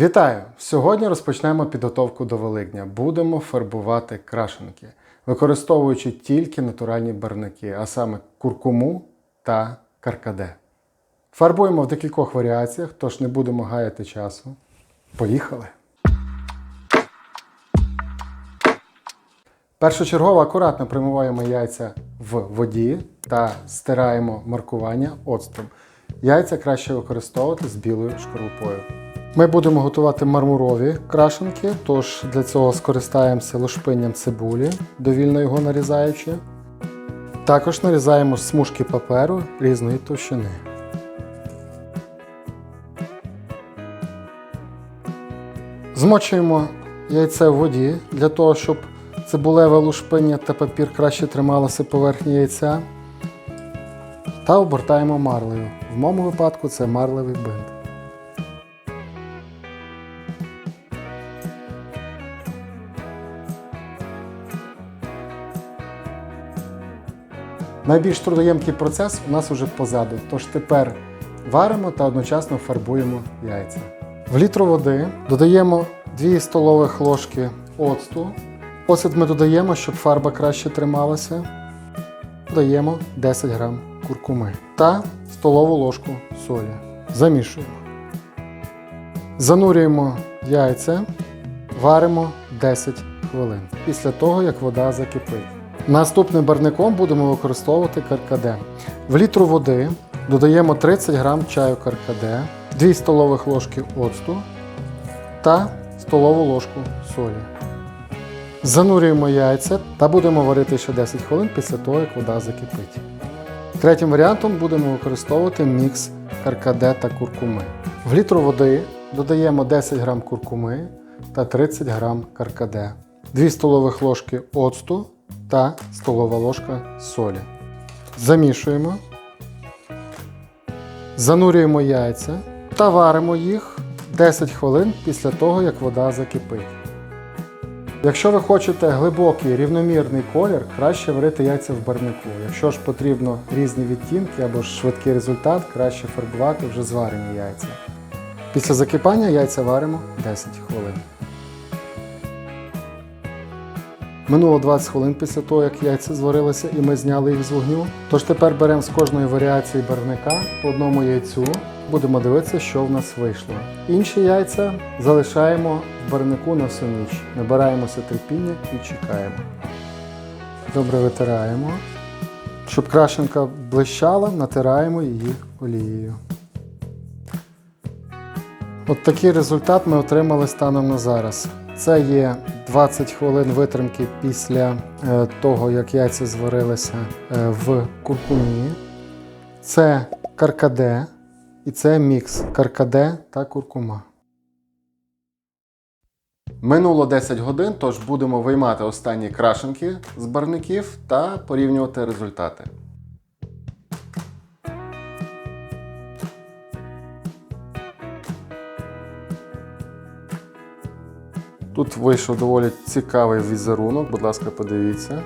Вітаю! Сьогодні розпочнемо підготовку до Великдня. Будемо фарбувати крашенки, використовуючи тільки натуральні барвники, а саме куркуму та каркаде. Фарбуємо в декількох варіаціях, тож не будемо гаяти часу. Поїхали! Першочергово акуратно промиваємо яйця в воді та стираємо маркування оцтом. Яйця краще використовувати з білою шкарлупою. Ми будемо готувати мармурові крашенки, тож для цього скористаємося лушпинням цибулі, довільно його нарізаючи. Також нарізаємо смужки паперу різної товщини. Змочуємо яйце в воді для того, щоб цибулеве лушпиння та папір краще трималося поверхні яйця. Та обертаємо марлею. В моєму випадку це марлевий бинт. Найбільш трудоємкий процес у нас уже позаду, тож тепер варимо та одночасно фарбуємо яйця. В літру води додаємо 2 столових ложки оцту. Оцет ми додаємо, щоб фарба краще трималася. Додаємо 10 грам куркуми та столову ложку солі. Замішуємо. Занурюємо яйця, варимо 10 хвилин після того, як вода закипить. Наступним барником будемо використовувати каркаде. В літру води додаємо 30 грам чаю каркаде, 2 столових ложки оцту та столову ложку солі. Занурюємо яйця та будемо варити ще 10 хвилин після того, як вода закипить. Третім варіантом будемо використовувати мікс каркаде та куркуми. В літру води додаємо 10 грам куркуми та 30 грам каркаде, 2 столових ложки оцту та столова ложка солі. Замішуємо, занурюємо яйця та варимо їх 10 хвилин після того, як вода закипить. Якщо ви хочете глибокий рівномірний колір, краще варити яйця в барнику. Якщо ж потрібно різні відтінки або ж швидкий результат, краще фарбувати вже зварені яйця. Після закипання яйця варимо 10 хвилин. Минуло 20 хвилин після того, як яйця зварилися і ми зняли їх з вогню. Тож тепер беремо з кожної варіації барвника по одному яйцю. Будемо дивитися, що в нас вийшло. Інші яйця залишаємо в барвнику на всю ніч. Набираємося терпіння і чекаємо. Добре витираємо. Щоб крашенка блищала, натираємо її олією. От такий результат ми отримали станом на зараз. Це є 20 хвилин витримки після е, того, як яйця зварилися е, в куркумі. Це каркаде і це мікс каркаде та куркума. Минуло 10 годин, тож будемо виймати останні крашенки з барників та порівнювати результати. Тут вийшов доволі цікавий візерунок, будь ласка, подивіться.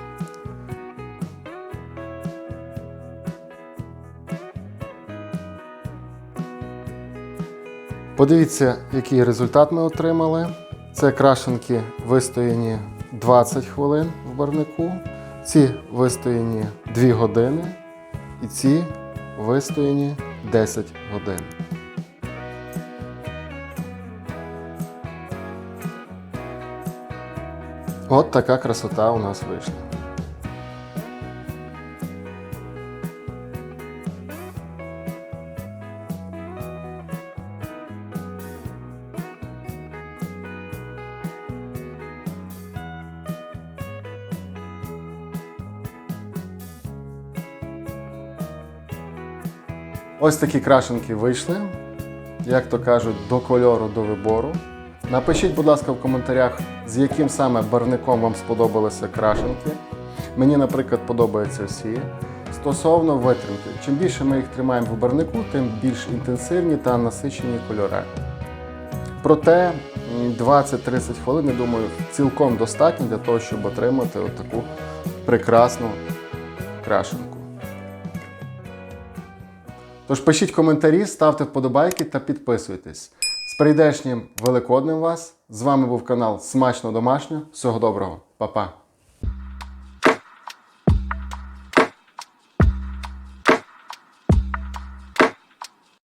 Подивіться, який результат ми отримали. Це крашенки вистояні 20 хвилин в барнику, ці вистояні 2 години, і ці вистояні 10 годин. От така красота у нас вийшла. Ось такі крашенки вийшли. Як то кажуть, до кольору, до вибору. Напишіть, будь ласка, в коментарях, з яким саме барником вам сподобалися крашенки. Мені, наприклад, подобаються всі. Стосовно витримки, чим більше ми їх тримаємо в барнику, тим більш інтенсивні та насичені кольори. Проте 20-30 хвилин, я думаю, цілком достатньо для того, щоб отримати таку прекрасну крашенку. Тож пишіть коментарі, ставте вподобайки та підписуйтесь. З прийдешнім Великоднем вас! З вами був канал Смачно Домашньо. Всього доброго, Па-па!